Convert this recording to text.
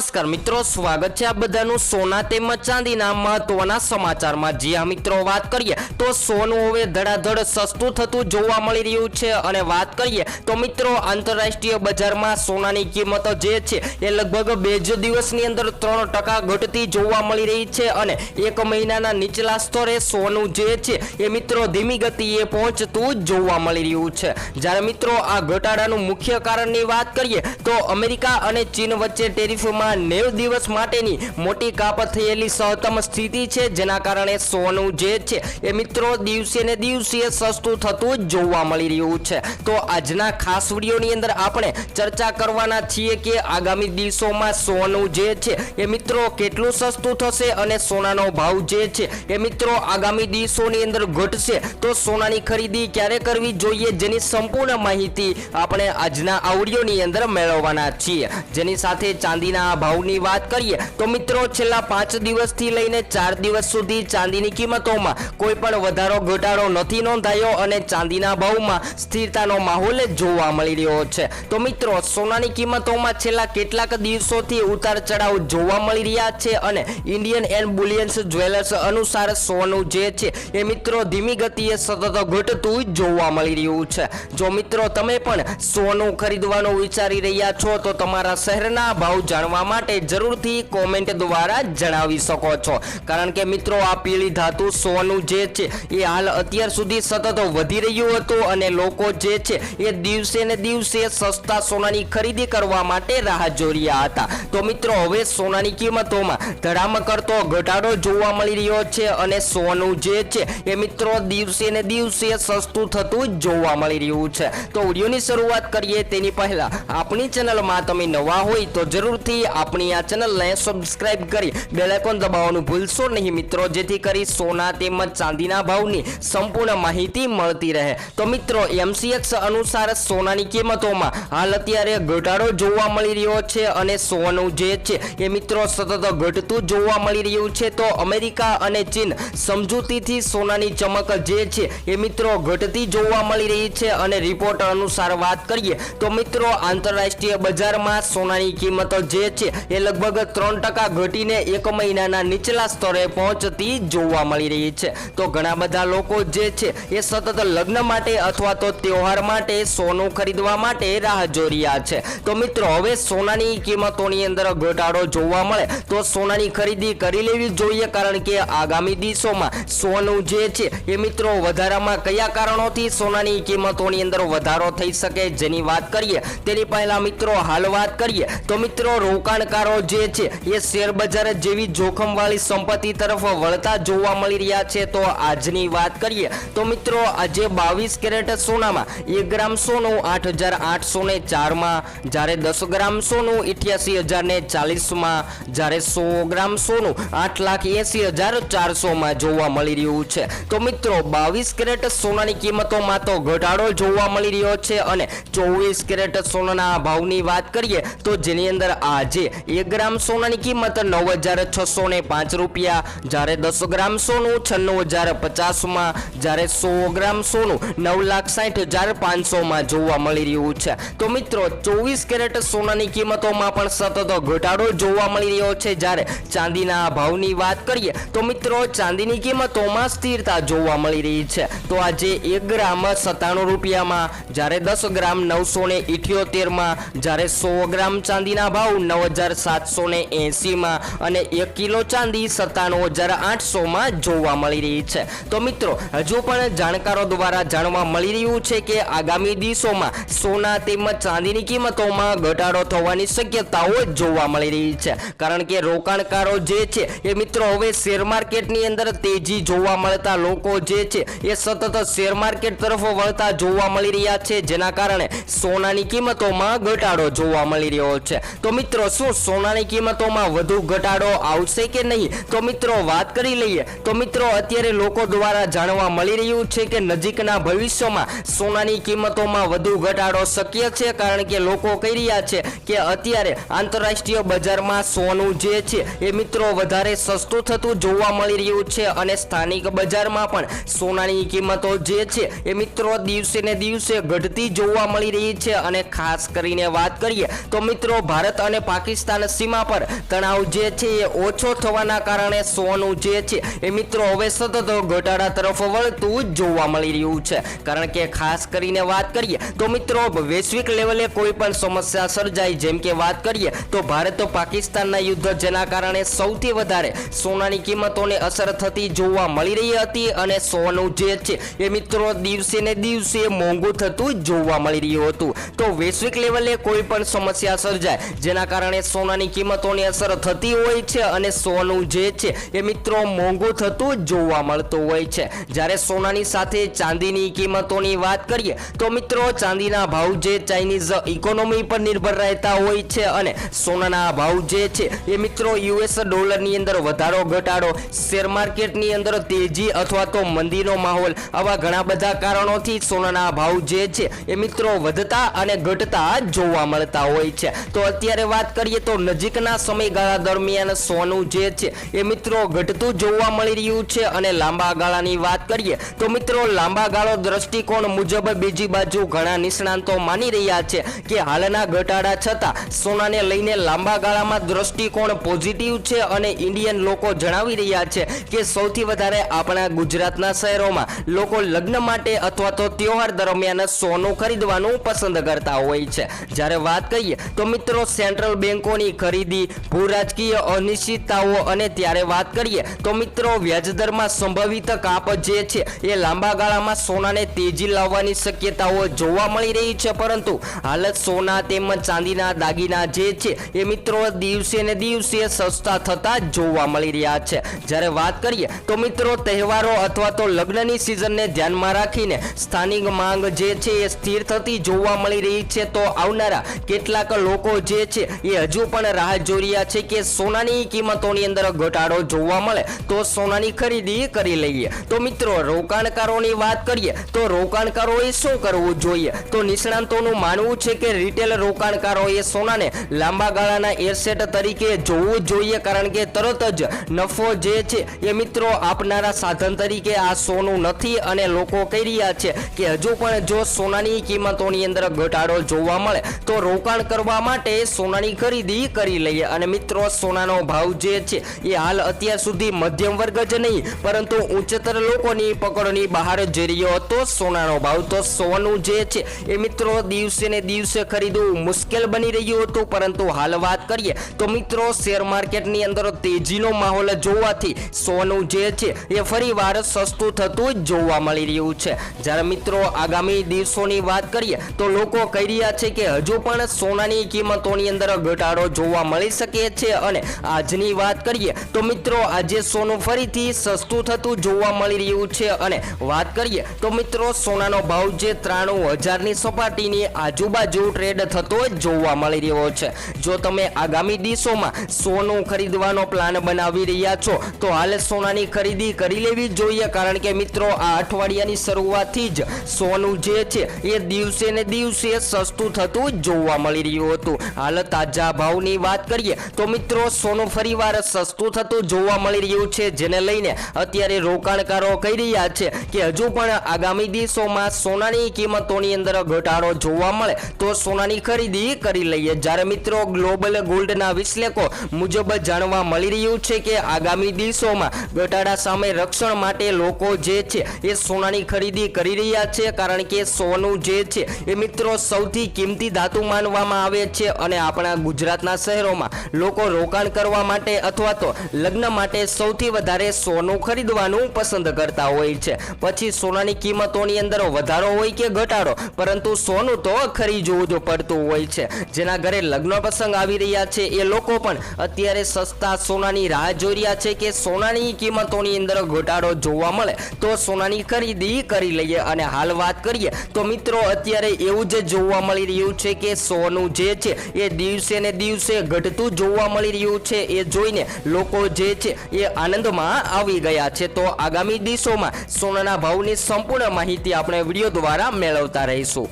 નમસ્કાર મિત્રો, સ્વાગત છે આ બધાનું સોના તેમજ ચાંદીના મહત્વના સમાચારમાં. જી આ મિત્રો, વાત કરીએ તો સોનું હવે ધડાધડ સસ્તું થતું જોવા મળી રહ્યું છે અને વાત કરીએ તો મિત્રો, આંતરરાષ્ટ્રીય બજારમાં સોનાની કિંમતો જે છે એ લગભગ બે જ દિવસની અંદર ત્રણ ટકા ઘટતી જોવા મળી રહી છે અને એક મહિનાના નીચલા સ્તરે સોનું જે છે એ મિત્રો ધીમી ગતિએ પહોંચતું જોવા મળી રહ્યું છે. જ્યારે મિત્રો આ ઘટાડાનું મુખ્ય કારણની વાત કરીએ તો અમેરિકા અને ચીન વચ્ચે ટેરિફમાં નેવ દિવસ માટેની મોટી કાપ થયેલી સહતમ સ્થિતિ છે, જેના કારણે સોનું જે છે, એ મિત્રો દિવસે ને દિવસે સસ્તું થતું જોવા મળી રહ્યું છે. તો આજના ખાસ વિડીયોની અંદર આપણે ચર્ચા કરવાના છીએ કે આગામી દિવસોમાં સોનું જે છે, એ મિત્રો કેટલું સસ્તું થશે અને સોનાનો ભાવ જે છે, એ મિત્રો આગામી દિવસોની અંદર ઘટશે. તો સોનાની ખરીદી ક્યારે કરવી જોઈએ જેની સંપૂર્ણ માહિતી આપણે આજના આ વિડીયોની અંદર મેળવવાના છીએ. જેની સાથે ચાંદીના ભાવની વાત કરીએ, તો મિત્રો છેલ્લા પાંચ દિવસથી લઈને ચાર દિવસ સુધી ચાંદીની કિંમતોમાં કોઈ પણ વધારો, ઘટાડો નથી નોંધાયો અને ચાંદીના ભાવમાં સ્થિરતાનો માહોલ જ જોવા મળી રહ્યો છે. તો મિત્રો, સોનાની કિંમતોમાં છેલ્લા કેટલાક દિવસોથી ઉતાર ચઢાવ જોવા મળી રહ્યા છે અને ઇન્ડિયન એન્ડ બુલિયન્સ જ્વેલર્સ અનુસાર સોનું જે છે એ મિત્રો ધીમી ગતિએ સતત ઘટતું જોવા મળી રહ્યું છે. જો મિત્રો તમે પણ સોનું ખરીદવાનું વિચારી રહ્યા છો, તો તમારા શહેરના ભાવ જાણવા માટે જરૂરથી કોમેન્ટ દ્વારા જણાવી શકો છો. કારણ કે મિત્રો, આ પીળી ધાતુ સોનું જે છે, એ હાલ અત્યાર સુધી સતત વધી રહ્યું હતું અને લોકો જે છે, એ દિવસે ને દિવસે સસ્તા સોનાની ખરીદી કરવા માટે રાહ જોઈ હતા. તો મિત્રો, હવે સોનાની કિંમતોમાં ધડામ કરતો ઘટાડો જોવા મળી રહ્યો છે અને સોનું જે છે, એ મિત્રો દિવસે ને દિવસે સસ્તું થતું જોવા મળી રહ્યું છે. તો વિડીયોની શરૂઆત કરીએ તેની પહેલા, આપણી ચેનલમાં તમે નવા હોય તો જરૂરથી આપણી આ ચેનલને સબસ્ક્રાઇબ કરી બેલ આઇકોન દબાવવાનું ભૂલશો નહીં મિત્રો, જેથી કરી સોના તેમજ ચાંદીના ભાવની સંપૂર્ણ માહિતી મળતી રહે. તો મિત્રો એમસીએક્સ અનુસાર સોનાની કિંમતોમાં હાલ અત્યારે ઘટાડો જોવા મળી રહ્યો છે અને સોનું જે છે એ મિત્રો સતત ઘટતું જોવા મળી રહ્યું છે. તો અમેરિકા અને ચીન સમજૂતીથી સોનાની ચમક જે છે એ મિત્રો ઘટતી જોવા મળી રહી છે અને રિપોર્ટ અનુસાર વાત કરીએ તો મિત્રો, આંતરરાષ્ટ્રીય બજારમાં સોનાની કિંમતો જે છે એ લગભગ ત્રણ ટકા ઘટીને એક મહિનાના નીચલા સ્તરે પહોંચતી જોવા મળી રહી છે. તો ઘણા બધા લોકો જે છે, એ સતત લગ્ન માટે અથવા તો તહેવાર માટે સોનું ખરીદવા માટે રાહ જોઈ રહ્યા છે. તો મિત્રો, હવે સોનાની કિંમતોની અંદર ઘટાડો જોવા મળે તો સોનાની ખરીદી કરી લેવી જોઈએ કારણ કે આગામી દિવસોમાં સોનું જે છે, એ મિત્રો વધારામાં કયા કારણોથી સોનાની કિંમતોની અંદર વધારો થઈ શકે જેની વાત કરીએ તેની પહેલા મિત્રો હાલ વાત કરીએ. તો મિત્રો રોકાણકારો જે છે એ શેર બજાર જેવી જોખમવાળી સંપત્તિ તરફ વળતા જોવા મળી રહ્યા છે. તો આજની વાત કરીએ તો મિત્રો આજે બાવીસ કેરેટ સોનામાં એક ગ્રામ સોનું આઠ હજાર આઠસો ને ચારમાં જ્યારે દસ ગ્રામ સોનું ઇઠ્યાસી હજાર ને ચાલીસમાં, જ્યારે સો ગ્રામ સોનું આઠ લાખ એસી હજાર ચારસોમાં જોવા મળી રહ્યું છે. તો મિત્રો બાવીસ કેરેટ સોનાની કિંમતોમાં તો ઘટાડો જોવા મળી રહ્યો છે અને ચોવીસ કેરેટ સોનાના ભાવની વાત કરીએ તો જેની અંદર આજે એક ગ્રામ સોનાની કિંમત નવ હજાર છસો ને પાંચ રૂપિયા. જ્યારે દસ ગ્રામ સોનું છન્નું હજાર પચાસમાં. જ્યારે સો ગ્રામ સોનું નવ લાખ સાઠ હજાર પાંચસોમાં જોવા મળી રહ્યું છે. તો મિત્રો, ચોવીસ કેરેટ સોનાની કિંમતોમાં પણ સતત ઘટાડો જોવા મળી રહ્યો છે. જ્યારે ચાંદીના ભાવની વાત કરીએ, તો મિત્રો, ચાંદીની કિંમતોમાં સ્થિરતા જોવા મળી રહી છે. તો આજે એક ગ્રામ સત્તાણું રૂપિયામાં. જ્યારે દસ ગ્રામ નવસો ને ઇઠ્યોતેરમાં. જ્યારે સો ગ્રામ ચાંદીના ભાવ નવ હજાર સાતસો ને એંસીમાં અને એક કિલો ચાંદી સત્તાણું હજાર આઠસોમાં જોવા મળી રહી છે. તો મિત્રો, હજુ પણ જાણકારો દ્વારા જાણવા મળી રહ્યું છે કે આગામી દિવસોમાં સોના તેમજ ચાંદીની કિંમતોમાં ઘટાડો થવાની શક્યતાઓ જોવા મળી રહી છે. કારણ કે રોકાણકારો જે છે, એ મિત્રો હવે શેર માર્કેટની અંદર તેજી જોવા મળતા લોકો જે છે, એ સતત શેર માર્કેટ તરફ વળતા જોવા મળી રહ્યા છે, જેના કારણે સોનાની કિંમતોમાં ઘટાડો જોવા મળી રહ્યો છે. તો મિત્રો શું સોનાની કિંમતોમાં વધુ ઘટાડો આવશે કે નહીં? તો મિત્રો, વાત કરી લઈએ. તો મિત્રો, અત્યારે લોકો દ્વારા જાણવા મળી રહ્યું છે કે નજીકના ભવિષ્યમાં સોનાની કિંમતોમાં વધુ ઘટાડો શક્ય છે? કારણ કે લોકો કહી રહ્યા છે કે અત્યારે આંતરરાષ્ટ્રીય બજારમાં સોનું જે છે એ મિત્રો વધારે સસ્તું થતું જોવા મળી રહ્યું છે અને સ્થાનિક બજારમાં પણ સોનાની કિંમતો જે છે એ મિત્રો દિવસે ને દિવસે ઘટતી જોવા મળી રહી છે. અને ખાસ કરીને વાત કરીએ તો મિત્રો, ભારત અને પાકિસ્તાન પાકિસ્તાન સીમા પર તણાવ જે છે એ ઓછો થવાના કારણે સોનું જે છે એ મિત્રો હવે સતત ઘટાડા તરફ વળતું જોવા મળી રહ્યું છે. કારણ કે ખાસ કરીને વાત કરીએ તો મિત્રો વૈશ્વિક લેવલે કોઈ પણ સમસ્યા સર્જાય જેમ કે વાત કરીએ તો ભારત પાકિસ્તાનના યુદ્ધ જેના કારણે સૌથી વધારે સોનાની કિંમતોને અસર થતી જોવા મળી રહી હતી અને સોનું જે છે એ મિત્રો દિવસે ને દિવસે મોંઘું થતું જોવા મળી રહ્યું હતું. તો વૈશ્વિક લેવલે કોઈ પણ સમસ્યા સર્જાય જેના કારણે સોનાની કિંમતોની અસર થતી હોય છે અને સોનું જે છે એ મિત્રો મોંઘું થતું જોવા મળતું હોય છે. જ્યારે સોનાની સાથે ચાંદીની કિંમતોની વાત કરીએ, તો મિત્રો ચાંદીના ભાવ જે ચાઇનીઝ ઇકોનોમી પર નિર્ભર રહેતા હોય છે અને સોનાના ભાવ જે છે એ મિત્રો યુએસ ડોલરની અંદર વધારો ઘટાડો, શેર માર્કેટની અંદર તેજી અથવા તો મંદીનો માહોલ, આવા ઘણા બધા કારણોથી સોનાના ભાવ જે છે એ મિત્રો વધતા અને ઘટતા જોવા મળતા હોય છે. તો અત્યારે વાત કરીએ તો નજીકના સમયગાળા દરમિયાન સોનું જે છે એ મિત્રો ઘટતું જોવા મળી રહ્યું છે અને લાંબા ગાળાની વાત કરીએ તો મિત્રો લાંબા ગાળો દ્રષ્ટિકોણ મુજબ બીજી બાજુ ઘણા નિષ્ણાંતો માની રહ્યા છે કે હાલના ઘટાડા છતાં સોનાને લઈને લાંબા ગાળામાં દ્રષ્ટિકોણ પોઝિટિવ છે અને ઇન્ડિયન લોકો જણાવી રહ્યા છે કે સૌથી વધારે આપણા ગુજરાતના શહેરોમાં લોકો લગ્ન માટે અથવા તો તહેવાર દરમિયાન સોનું ખરીદવાનું પસંદ કરતા હોય છે. જ્યારે વાત કરીએ તો મિત્રો સેન્ટ્રલ બેન્કોની ખરીદી ભૂ અનિશ્ચિતતાઓ અને ત્યારે વાત કરીએ તો મિત્રો વ્યાજદરમાં સંભવિત કાપ જે છે એ લાંબા ગાળામાં સોનાને તેજી લાવવાની શક્યતાઓ જોવા મળી રહી છે. પરંતુ હાલત સોના તેમજ ચાંદીના દાગીના જે છે એ મિત્રો દિવસે ને દિવસે સસ્તા થતા જોવા મળી રહ્યા છે. જ્યારે વાત કરીએ તો મિત્રો તહેવારો અથવા તો લગ્નની સિઝનને ધ્યાનમાં રાખીને સ્થાનિક માંગ જે છે એ સ્થિર થતી જોવા મળી રહી છે. તો આવનારા કેટલાક લોકો જે છે એ હજુ પણ રાહ જોઈ રહ્યા છે કે સોનાની કિંમતોની અંદર ઘટાડો જોવા મળે તો સોનાની ખરીદી કરી લઈએ. તો મિત્રો, રોકાણકારોની વાત કરીએ તો રોકાણકારોએ શું કરવું જોઈએ? તો નિષ્ણાંતોનું માનવું છે કે રિટેલ રોકાણકારોએ સોનાને લાંબા ગાળાના એસેટ તરીકે જોવું જોઈએ કારણ કે તરત જ નફો જે છે એ મિત્રો આપનારા સાધન તરીકે આ સોનું નથી અને લોકો કહી રહ્યા છે કે હજુ પણ જો સોનાની કિંમતોની અંદર ઘટાડો જોવા મળે તો રોકાણ કરવા માટે સોનાની ખરીદી કરી લઈએ. અને મિત્રો, સોનાનો ભાવ જે છે, એ હાલ અત્યાર સુધી મધ્યમ વર્ગ જ નહીં, પરંતુ ઉચ્ચતર લોકોની પકડની બહાર જઈ રહ્યો હતો સોનાનો ભાવ. તો સોનું જે છે, એ મિત્રો દિવસે ને દિવસે ખરીદવું મુશ્કેલ બની રહ્યું હતું. પરંતુ હાલ વાત કરીએ, તો મિત્રો, શેર માર્કેટની અંદર તેજીનો માહોલ જોવાથી સોનું જે છે, એ ફરીવાર સસ્તું થતું જોવા મળી રહ્યું છે. જ્યારે મિત્રો, આગામી દિવસોની વાત કરીએ, તો લોકો કહી રહ્યા છે કે હજુ પણ સોનાની કિંમતોની અંદર ઘટાડો જોવા મળી શકે છે અને આજની વાત કરીએ તો મિત્રો, આજે સોનું ફરીથી સસ્તું થતું જોવા મળી રહ્યું છે અને વાત કરીએ તો મિત્રો, સોનાનો ભાવ જે ત્રાણું હજારની સપાટીની આજુબાજુ ટ્રેડ થતો જોવા મળી રહ્યો છે. જો તમે આગામી દિવસોમાં સોનું ખરીદવાનો પ્લાન બનાવી રહ્યા છો, તો હાલ સોનાની ખરીદી કરી લેવી જોઈએ, કારણ કે મિત્રો, આ અઠવાડિયાની શરૂઆતથી જ સોનું જે છે, એ દિવસે ને દિવસે સસ્તું થતું જોવા મળી રહ્યું હતું. હાલ તાજા ભાવની વાત કરીએ તો મિત્રો, સોનું ફરીવાર સસ્તું થતું જોવા મળી રહ્યું છે, જેને લઈને અત્યારે રોકાણકારો કહી રહ્યા છે કે હજુ પણ આગામી દિવસોમાં સોનાની કિંમતોની અંદર ઘટાડો જોવા મળે તો સોનાની ખરીદી કરી લઈએ. જ્યારે મિત્રો, ગ્લોબલ ગોલ્ડના વિશ્લેષકો મુજબ જાણવા મળી રહ્યું છે કે આગામી દિવસોમાં ઘટાડા સામે રક્ષણ માટે લોકો જે છે એ સોનાની ખરીદી કરી રહ્યા છે, કારણ કે સોનું જે છે એ મિત્રો સૌથી કિંમતી ધાતુ માનવામાં આવે છે અને આપણા ગુજરાતના શહેરોમાં લોકો રોકાણ કરવા માટે અથવા તો લગ્ન માટે સૌથી વધારે સોનું ખરીદવાનું પસંદ કરતા હોય છે. પછી સોનાની કિંમતોની અંદર વધારો હોય કે ઘટાડો, પરંતુ સોનું તો ખરીદવું જ પડતું હોય છે. જેના ઘરે લગ્ન પ્રસંગ આવી રહ્યા છે, એ લોકો પણ અત્યારે સસ્તા સોનાની રાહ જોઈ રહ્યા છે કે સોનાની કિંમતોની અંદર ઘટાડો જોવા મળે તો સોનાની ખરીદી કરી લઈએ. અને હાલ વાત કરીએ તો મિત્રો, અત્યારે એવું જ જોવા મળી રહ્યું છે કે સોનું જે છે એ દિવસે ને દિવસે ઘટતું જોવા મળી રહ્યું છે. એ જોઈને લોકો જે છે એ આનંદમાં આવી ગયા છે. તો આગામી દિવસોમાં સોનાના ભાવની સંપૂર્ણ માહિતી આપણે વીડિયો દ્વારા મેળવતા રહીશું.